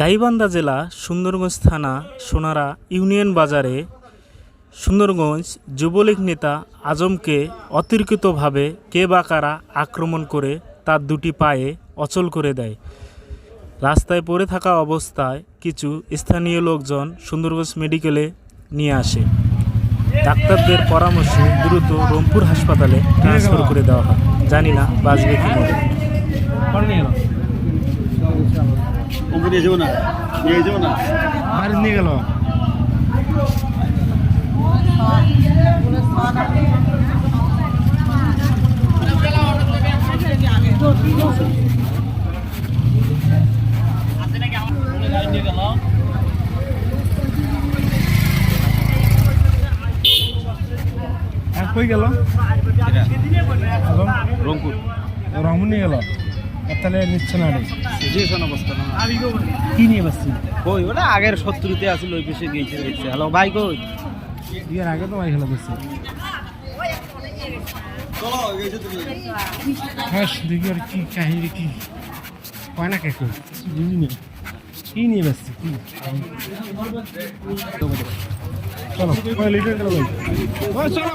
গাইবান্ধা জেলা সুন্দরগঞ্জ থানা সোনারা ইউনিয়ন বাজারে সুন্দরগঞ্জ যুবলীগ নেতা আজমকে অতিরিক্তভাবে কে বা কারা আক্রমণ করে তার দুটি পায়ে অচল করে দেয়। রাস্তায় পড়ে থাকা অবস্থায় কিছু স্থানীয় লোকজন সুন্দরগঞ্জ মেডিকেলে নিয়ে আসে। ডাক্তারদের পরামর্শে দ্রুত রংপুর হাসপাতালে ট্রান্সফার করে দেওয়া হয়। জানি না বাঁচবে কি নিয়ে যাব না নিয়ে যাব না। বাড়ি নিয়ে গেল। এক কই গেল? রংপুর। রহমন নিয়ে গেল। তাহলে নিচ্ছে না সিচুয়েশন অবস্থা না। কি নিয়ে বসছি কই ওটা আগের শত্রুতে আসলে ওই পেশে গিয়েছে দেখছে। হ্যালো ভাই কই? বিয়ের আগে তো মাই খেলা বসছি হ্যাঁ দেখি আর কি কাহিনী কি? কয় না কে কই? বুঝি না কি নিয়ে বসছি কি? চলো লিটার ভাই? চলো।